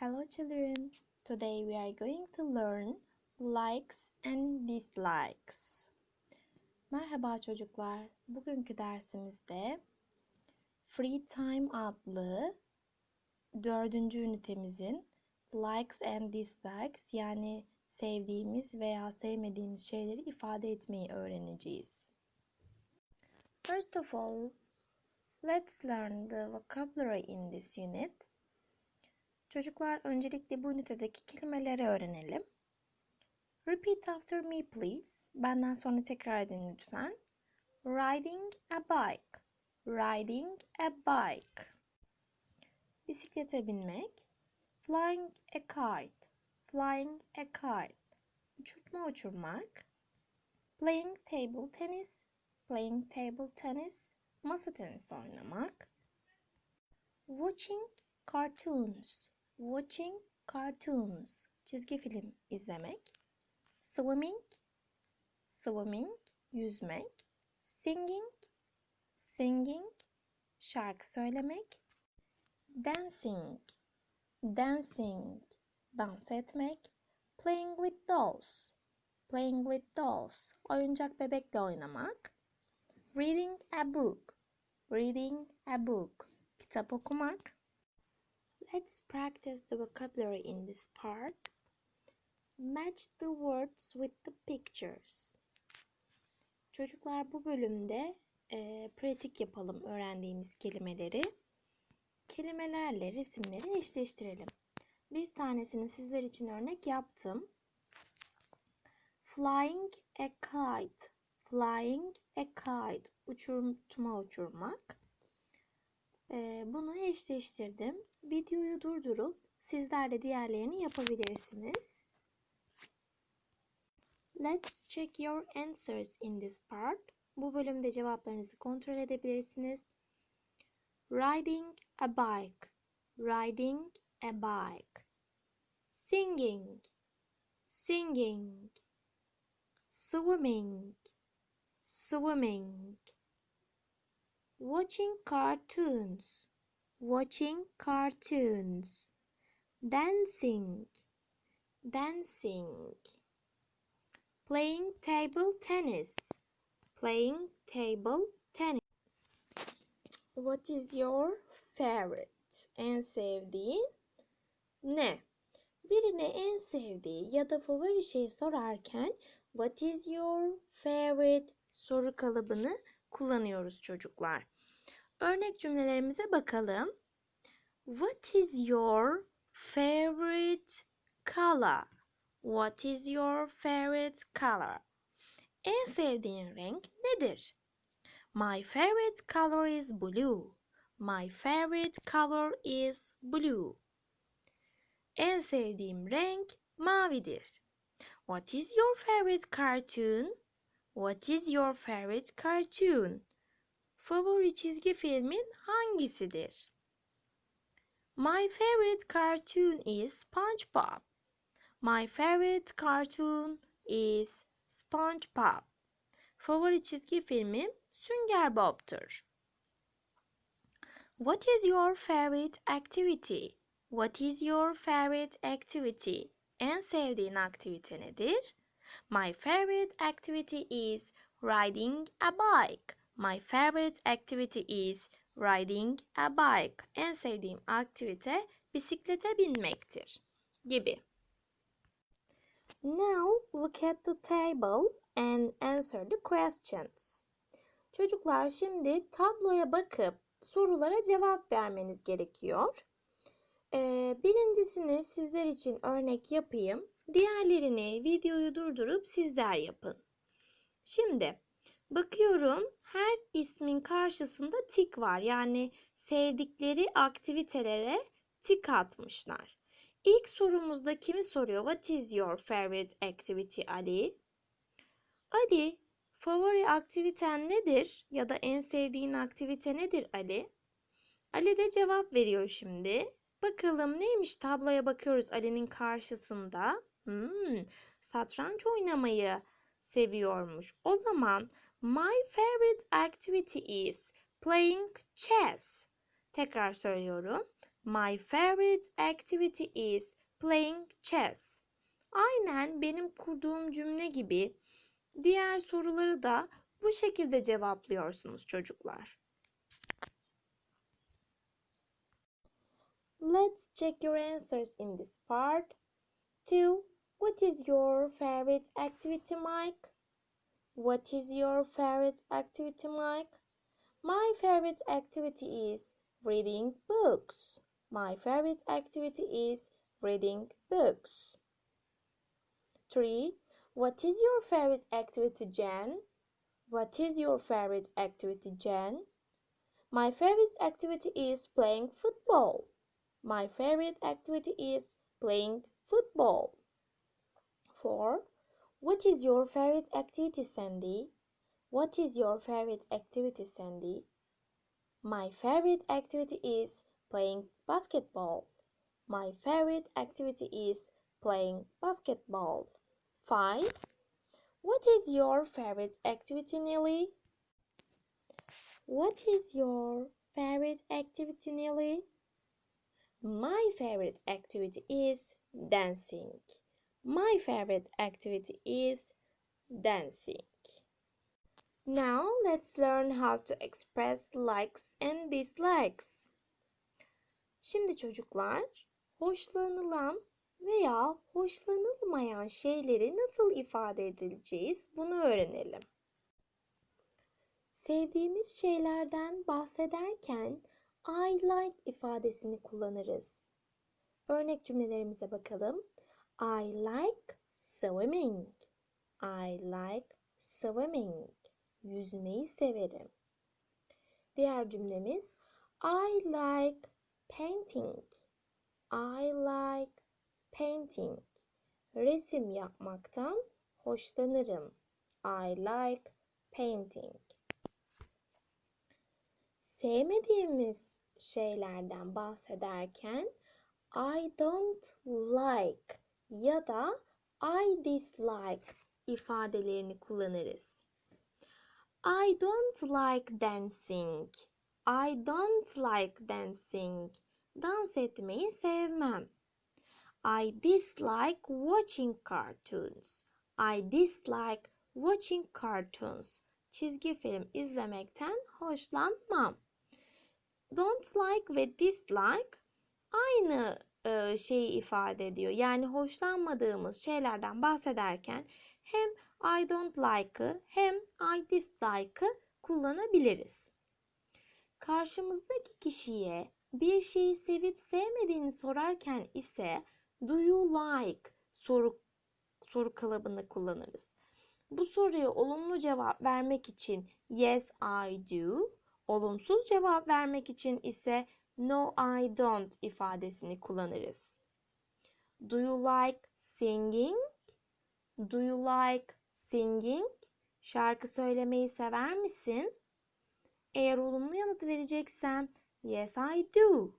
Hello children. Today we are going to learn likes and dislikes. Merhaba çocuklar. Bugünkü dersimizde Free Time adlı dördüncü ünitemizin likes and dislikes yani sevdiğimiz veya sevmediğimiz şeyleri ifade etmeyi öğreneceğiz. First of all, let's learn the vocabulary in this unit. Çocuklar öncelikle bu ünitedeki kelimeleri öğrenelim. Repeat after me please. Benden sonra tekrar edin lütfen. Riding a bike. Riding a bike. Bisiklete binmek. Flying a kite. Flying a kite. Uçurtma uçurmak. Playing table tennis. Playing table tennis. Masa tenisi oynamak. Watching cartoons. Watching cartoons. Çizgi film izlemek. Swimming. Swimming. Yüzmek. Singing. Singing. Şarkı söylemek. Dancing. Dancing. Dans etmek. Playing with dolls. Playing with dolls. Oyuncak bebekle oynamak. Reading a book. Reading a book. Kitap okumak. Let's practice the vocabulary in this part. Match the words with the pictures. Çocuklar bu bölümde e, pratik yapalım öğrendiğimiz kelimeleri. Kelimelerle resimleri eşleştirelim. Bir tanesini sizler için örnek yaptım. Flying a kite. Flying a kite. Uçurtma uçurmak. Ee, bunu eşleştirdim. Videoyu durdurup sizler de diğerlerini yapabilirsiniz. Let's check your answers in this part. Bu bölümde cevaplarınızı kontrol edebilirsiniz. Riding a bike. Riding a bike. Singing. Singing. Swimming. Swimming. Watching cartoons. Watching cartoons. Dancing. Dancing. Playing table tennis. Playing table tennis. What is your favorite? En sevdiğin ne? Birine en sevdiği ya da favori şey sorarken What is your favorite soru kalıbını kullanıyoruz çocuklar. Örnek cümlelerimize bakalım. What is your favorite color? What is your favorite color? En sevdiğin renk nedir? My favorite color is blue. My favorite color is blue. En sevdiğim renk mavidir. What is your favorite cartoon? What is your favorite cartoon? Favori çizgi filmin hangisidir? My favorite cartoon is SpongeBob. My favorite cartoon is SpongeBob. Favori çizgi filmim Sünger Bob'tur. What is your favorite activity? What is your favorite activity? En sevdiğin aktivite nedir? My favorite activity is riding a bike. My favorite activity is riding a bike. En sevdiğim aktivite bisiklete binmektir. Gibi. Now look at the table and answer the questions. Çocuklar şimdi tabloya bakıp sorulara cevap vermeniz gerekiyor. Ee, birincisini sizler için örnek yapayım. Diğerlerini videoyu durdurup sizler yapın. Şimdi bakıyorum her ismin karşısında tik var. Yani sevdikleri aktivitelere tik atmışlar. İlk sorumuzda kimi soruyor? What is your favorite activity Ali? Ali, favori aktiviten nedir? Ya da en sevdiğin aktivite nedir Ali? Ali de cevap veriyor şimdi. Bakalım neymiş tabloya bakıyoruz Ali'nin karşısında. Hmm, satranç oynamayı seviyormuş. O zaman my favorite activity is playing chess. Tekrar söylüyorum. My favorite activity is playing chess. Aynen benim kurduğum cümle gibi diğer soruları da bu şekilde cevaplıyorsunuz çocuklar. Let's check your answers in this part. 2. What is your favorite activity, Mike? What is your favorite activity, Mike? My favorite activity is reading books. My favorite activity is reading books. 3. What is your favorite activity, Jen? What is your favorite activity, Jen? My favorite activity is playing football. My favorite activity is playing football. 4. What is your favorite activity, Sandy? What is your favorite activity, Sandy? My favorite activity is playing basketball. My favorite activity is playing basketball. 5. What is your favorite activity, Nelly? What is your favorite activity, Nelly? My favorite activity is dancing. My favorite activity is dancing. Now let's learn how to express likes and dislikes. Şimdi çocuklar, hoşlanılan veya hoşlanılmayan şeyleri nasıl ifade edileceğiz bunu öğrenelim. Sevdiğimiz şeylerden bahsederken I like ifadesini kullanırız. Örnek cümlelerimize bakalım. I like swimming. I like swimming. Yüzmeyi severim. Diğer cümlemiz I like painting. I like painting. Resim yapmaktan hoşlanırım. I like painting. Sevmediğimiz şeylerden bahsederken I don't like ya da I dislike ifadelerini kullanırız. I don't like dancing. I don't like dancing. Dans etmeyi sevmem. I dislike watching cartoons. I dislike watching cartoons. Çizgi film izlemekten hoşlanmam. Don't like ve dislike aynı e, şeyi ifade ediyor. Yani hoşlanmadığımız şeylerden bahsederken hem I don't like'ı hem I dislike'ı kullanabiliriz. Karşımızdaki kişiye bir şeyi sevip sevmediğini sorarken ise do you like soru soru kalıbını kullanırız. Bu soruya olumlu cevap vermek için yes I do, olumsuz cevap vermek için ise no I don't ifadesini kullanırız. Do you like singing? Do you like singing? Şarkı söylemeyi sever misin? Eğer olumlu yanıt vereceksem yes I do.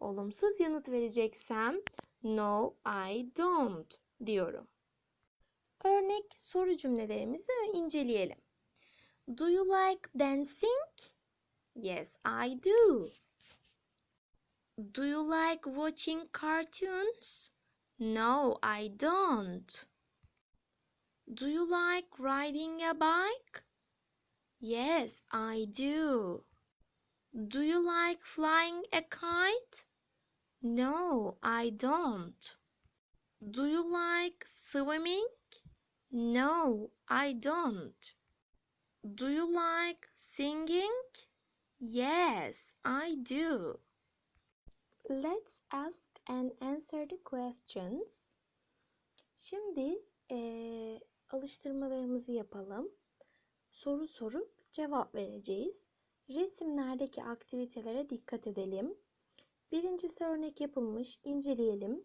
Olumsuz yanıt vereceksem no I don't diyorum. Örnek soru cümlelerimizi inceleyelim. Do you like dancing? Yes, I do. Do you like watching cartoons? No, I don't. Do you like riding a bike? Yes, I do. Do you like flying a kite? No, I don't. Do you like swimming? No, I don't. Do you like singing? Yes, I do. Let's ask and answer the questions. Şimdi eee, alıştırmalarımızı yapalım. Soru sorup cevap vereceğiz. Resimlerdeki aktivitelere dikkat edelim. Birincisi örnek yapılmış, inceleyelim.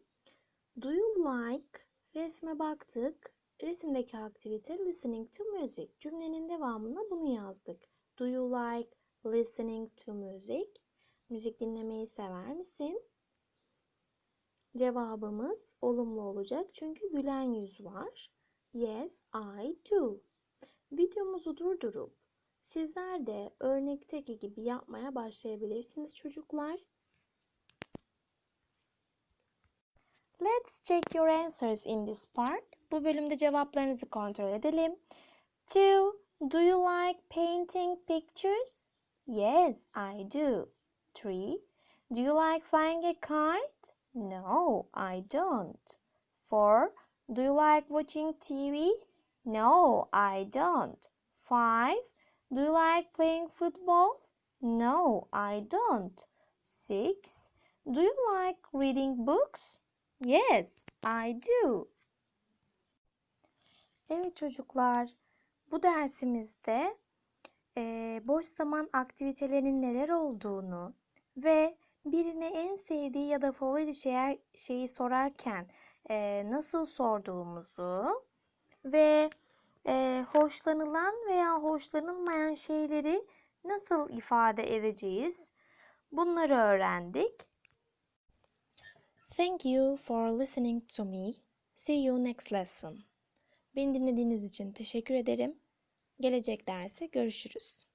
Do you like? Resme baktık. Resimdeki aktivite listening to music. Cümlenin devamına bunu yazdık. Do you like listening to music? Müzik dinlemeyi sever misin? Cevabımız olumlu olacak çünkü gülen yüz var. Yes, I do. Videomuzu durdurup sizler de örnekteki gibi yapmaya başlayabilirsiniz çocuklar. Let's check your answers in this part. Bu bölümde cevaplarınızı kontrol edelim. 2. Do you like painting pictures? Yes, I do. 3. Do you like flying a kite? No, I don't. 4. Do you like watching TV? No, I don't. 5. Do you like playing football? No, I don't. 6. Do you like reading books? Yes, I do. Evet çocuklar, bu dersimizde eee, boş zaman aktivitelerinin neler olduğunu ve birine en sevdiği ya da favori şeyer, şeyi sorarken eee, nasıl sorduğumuzu ve eee, hoşlanılan veya hoşlanılmayan şeyleri nasıl ifade edeceğiz bunları öğrendik. Thank you for listening to me. See you next lesson. Beni dinlediğiniz için teşekkür ederim. Gelecek derse görüşürüz.